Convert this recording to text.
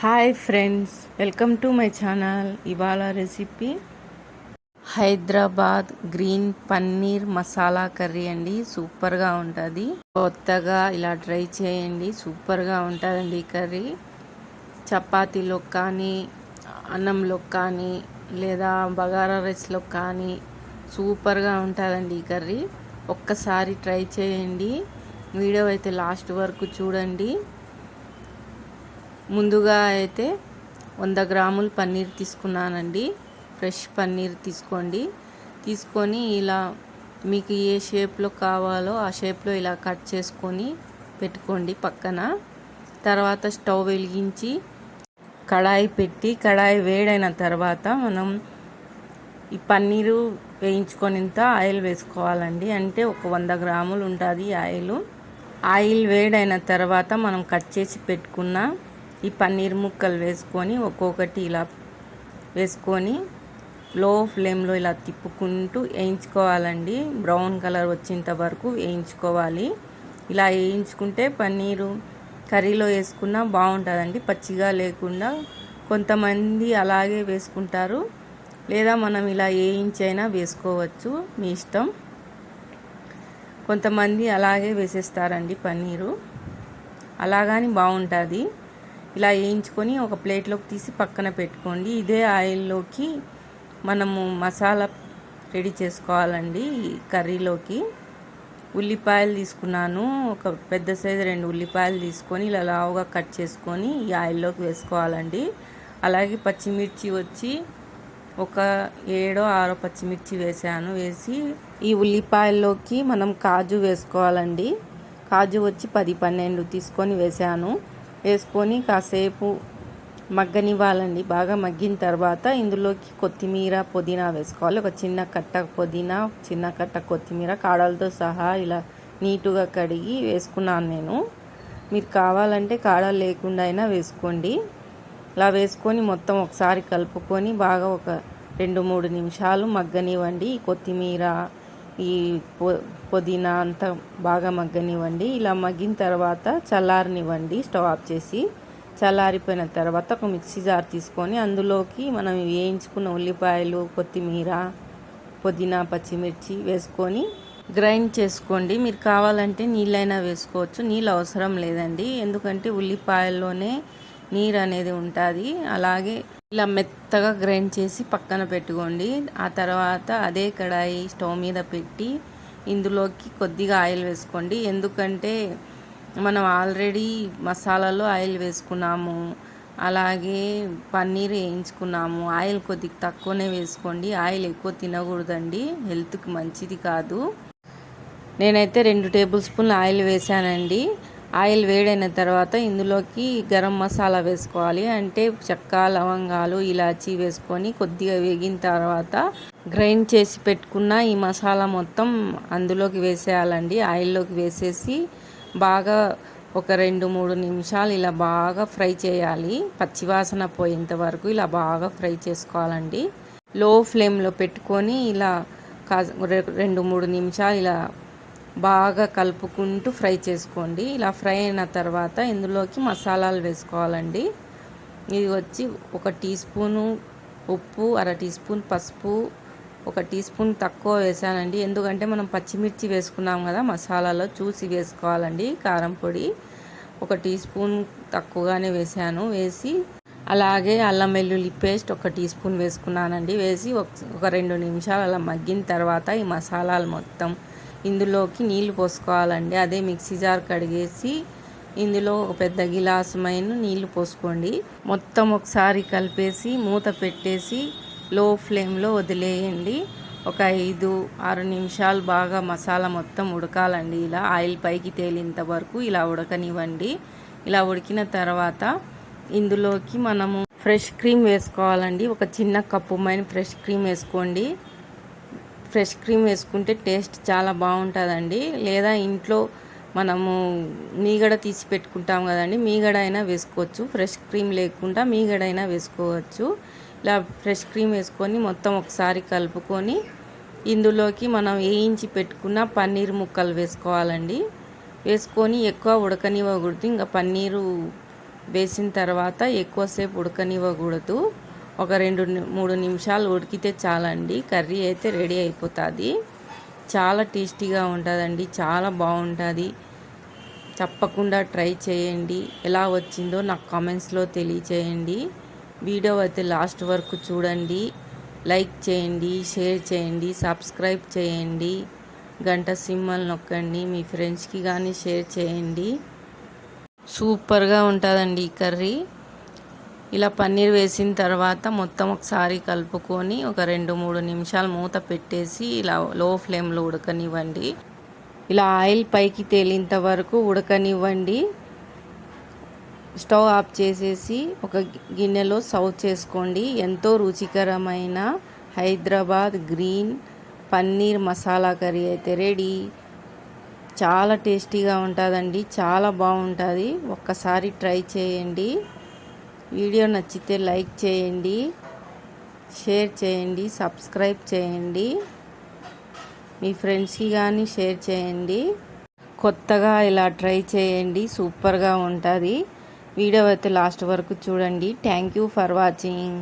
Hi friends welcome to my channel ఇవాళ recipe Hyderabad green paneer masala curry అండి సూపర్గా ఉంటుంది. కొత్తగా ఇలా ట్రై చేయండి సూపర్గా ఉంటుందండి ఈ కర్రీ చపాతీలో కానీ అన్నంలో కానీ లేదా బగారా రైస్లో కానీ సూపర్గా ఉంటుందండి ఈ కర్రీ ఒక్కసారి ట్రై చేయండి. వీడియో అయితే లాస్ట్ వరకు చూడండి. ముందుగా అయితే వంద గ్రాములు పన్నీర్ తీసుకున్నానండి. ఫ్రెష్ పన్నీర్ తీసుకోండి. తీసుకొని ఇలా మీకు ఏ షేప్లో కావాలో ఆ షేప్లో ఇలా కట్ చేసుకొని పెట్టుకోండి పక్కన. తర్వాత స్టవ్ వెలిగించి కడాయి పెట్టి కడాయి వేడైన తర్వాత మనం ఈ పన్నీరు వేయించుకొనింత ఆయిల్ వేసుకోవాలండి. అంటే ఒక వంద గ్రాములు ఉంటుంది ఆయిల్. ఆయిల్ వేడైన తర్వాత మనం కట్ చేసి పెట్టుకున్న ఈ పన్నీర్ ముక్కలు వేసుకొని ఒక్కొక్కటి ఇలా వేసుకొని లో ఫ్లేమ్లో ఇలా తిప్పుకుంటూ వేయించుకోవాలండి. బ్రౌన్ కలర్ వచ్చేంత వరకు వేయించుకోవాలి. ఇలా వేయించుకుంటే పన్నీరు కర్రీలో వేసుకున్నా బాగుంటుందండి. పచ్చిగా లేకుండా కొంతమంది అలాగే వేసుకుంటారు. లేదా మనం ఇలా వేయించైనా వేసుకోవచ్చు. మీ ఇష్టం. కొంతమంది అలాగే వేసేస్తారండి పన్నీరు. అలాగని బాగుంటుంది. ఇలా వేయించుకొని ఒక ప్లేట్లోకి తీసి పక్కన పెట్టుకోండి. ఇదే ఆయిల్లోకి మనము మసాలా రెడీ చేసుకోవాలండి కర్రీలోకి. ఉల్లిపాయలు తీసుకున్నాను. ఒక పెద్ద సైజు రెండు ఉల్లిపాయలు తీసుకొని ఇలా లావుగా కట్ చేసుకొని ఈ ఆయిల్లోకి వేసుకోవాలండి. అలాగే పచ్చిమిర్చి వచ్చి ఒక ఏడో ఆరో పచ్చిమిర్చి వేసాను. వేసి ఈ ఉల్లిపాయల్లోకి మనం కాజు వేసుకోవాలండి. కాజు వచ్చి పది పన్నెండు తీసుకొని వేసాను. వేసుకొని కాసేపు మగ్గనివ్వాలండి. బాగా మగ్గిన తర్వాత ఇందులోకి కొత్తిమీర పుదీనా వేసుకోవాలి. ఒక చిన్న కట్ట పుదీనా చిన్న కట్ట కొత్తిమీర కాడలతో సహా ఇలా నీటుగా కడిగి వేసుకున్నాను నేను. మీరు కావాలంటే కాడలు లేకుండా అయినా వేసుకోండి. ఇలా వేసుకొని మొత్తం ఒకసారి కలుపుకొని బాగా ఒక రెండు మూడు నిమిషాలు మగ్గనివ్వండి. కొత్తిమీర ఈ పుదీనా అంతా బాగా మగ్గనివ్వండి. ఇలా మగ్గిన తర్వాత చల్లారనివ్వండి స్టవ్ ఆఫ్ చేసి. చల్లారిపోయిన తర్వాత ఒక మిక్సీ జార్ తీసుకొని అందులోకి మనం వేయించుకున్న ఉల్లిపాయలు కొత్తిమీర పుదీనా పచ్చిమిర్చి వేసుకొని గ్రైండ్ చేసుకోండి. మీరు కావాలంటే నీళ్ళైనా వేసుకోవచ్చు. నీళ్ళు అవసరం లేదండి. ఎందుకంటే ఉల్లిపాయల్లోనే నీరు అనేది ఉంటుంది. అలాగే ఇలా మెత్తగా గ్రైండ్ చేసి పక్కన పెట్టుకోండి. ఆ తర్వాత అదే కడాయి స్టవ్ మీద పెట్టి ఇందులోకి కొద్దిగా ఆయిల్ వేసుకోండి. ఎందుకంటే మనం ఆల్రెడీ మసాలాలో ఆయిల్ వేసుకున్నాము. అలాగే పన్నీర్ వేయించుకున్నాము. ఆయిల్ కొద్దిగా తక్కువనే వేసుకోండి. ఆయిల్ ఎక్కువ తినకూడదండి. హెల్త్కి మంచిది కాదు. నేనైతే రెండు టేబుల్ స్పూన్ ఆయిల్ వేసానండి ఆయిల్ వేడైన తర్వాత ఇందులోకి గరం మసాలా వేసుకోవాలి. అంటే చెక్క లవంగాలు ఇలాచి వేసుకొని కొద్దిగా వేగిన తర్వాత గ్రైండ్ చేసి పెట్టుకున్న ఈ మసాలా మొత్తం అందులోకి వేసేయాలండి. ఆయిల్లోకి వేసేసి బాగా ఒక రెండు మూడు నిమిషాలు ఇలా బాగా ఫ్రై చేయాలి. పచ్చివాసన పోయేంత వరకు ఇలా బాగా ఫ్రై చేసుకోవాలండి. లో ఫ్లేమ్లో పెట్టుకొని ఇలా కా రెండు మూడు నిమిషాలు ఇలా బాగా కలుపుకుంటూ ఫ్రై చేసుకోండి. ఇలా ఫ్రై అయిన తర్వాత ఇందులోకి మసాలాలు వేసుకోవాలండి. ఇది వచ్చి ఒక టీ స్పూను ఉప్పు అర టీ స్పూన్ పసుపు ఒక టీ స్పూన్ తక్కువ వేసానండి. ఎందుకంటే మనం పచ్చిమిర్చి వేసుకున్నాం కదా మసాలాలో చూసి వేసుకోవాలండి కారం పొడి. ఒక టీ స్పూన్ తక్కువగానే వేసాను. వేసి అలాగే అల్లం వెల్లుల్లి పేస్ట్ ఒక టీ స్పూన్ వేసుకున్నానండి. వేసి ఒక రెండు నిమిషాలు అలా మగ్గిన తర్వాత ఈ మసాలాలు మొత్తం ఇందులోకి నీళ్ళు పోసుకోవాలండి. అదే మిక్సీ జార్ కడిగేసి ఇందులో ఒక పెద్ద గిలాసమైన నీళ్ళు పోసుకోండి. మొత్తం ఒకసారి కలిపేసి మూత పెట్టేసి లో ఫ్లేమ్లో వదిలేయండి. ఒక ఐదు ఆరు నిమిషాలు బాగా మసాలా మొత్తం ఉడకాలండి ఇలా. ఆయిల్ పైకి తేలినంత వరకు ఇలా ఉడకనివ్వండి. ఇలా ఉడికిన తర్వాత ఇందులోకి మనము ఫ్రెష్ క్రీమ్ వేసుకోవాలండి. ఒక చిన్న కప్పు మైన ఫ్రెష్ క్రీమ్ వేసుకోండి. ఫ్రెష్ క్రీమ్ వేసుకుంటే టేస్ట్ చాలా బాగుంటుందండి. లేదా ఇంట్లో మనము మీగడ తీసి పెట్టుకుంటాం కదండి. మీగడ అయినా వేసుకోవచ్చు. ఫ్రెష్ క్రీమ్ లేకుండా మీగడ అయినా వేసుకోవచ్చు. ఇలా ఫ్రెష్ క్రీమ్ వేసుకొని మొత్తం ఒకసారి కలుపుకొని ఇందులోకి మనం వేయించి పెట్టుకున్న పన్నీర్ ముక్కలు వేసుకోవాలండి. వేసుకొని ఎక్కువ ఉడకనివ్వకూడదు. ఇంకా పన్నీరు వేసిన తర్వాత ఎక్కువసేపు ఉడకనివ్వకూడదు. ఒక రెండు మూడు నిమిషాలు ఉడికితే చాలండి. కర్రీ అయితే రెడీ అయిపోతుంది. చాలా టేస్టీగా ఉంటుందండి. చాలా బాగుంటుంది. తప్పకుండా ట్రై చేయండి. ఎలా వచ్చిందో నాకు కామెంట్స్లో తెలియచేయండి. వీడియో అయితే లాస్ట్ వరకు చూడండి. లైక్ చేయండి షేర్ చేయండి సబ్స్క్రైబ్ చేయండి. గంట సింహల్ నొక్కండి. మీ ఫ్రెండ్స్కి కానీ షేర్ చేయండి. సూపర్గా ఉంటుందండి ఈ కర్రీ. ఇలా పన్నీర్ వేసిన తర్వాత మొత్తం ఒకసారి కలుపుకొని ఒక రెండు మూడు నిమిషాలు మూత పెట్టేసి ఇలా లో ఫ్లేమ్లో ఉడకనివ్వండి. ఇలా ఆయిల్ పైకి తేలినంత వరకు ఉడకనివ్వండి. స్టవ్ ఆఫ్ చేసేసి ఒక గిన్నెలో సర్వ్ చేసుకోండి. ఎంతో రుచికరమైన హైదరాబాద్ గ్రీన్ పన్నీర్ మసాలా కర్రీ అయితే రెడీ. చాలా టేస్టీగా ఉంటుందండి చాలా బాగుంటుంది. ఒక్కసారి ట్రై చేయండి. వీడియో నచ్చితే లైక్ చేయండి షేర్ చేయండి సబ్స్క్రైబ్ చేయండి. మీ ఫ్రెండ్స్కి కానీ షేర్ చేయండి. కొత్తగా ఇలా ట్రై చేయండి సూపర్గా ఉంటుంది. వీడియో అయితే లాస్ట్ వరకు చూడండి. Thank you for watching.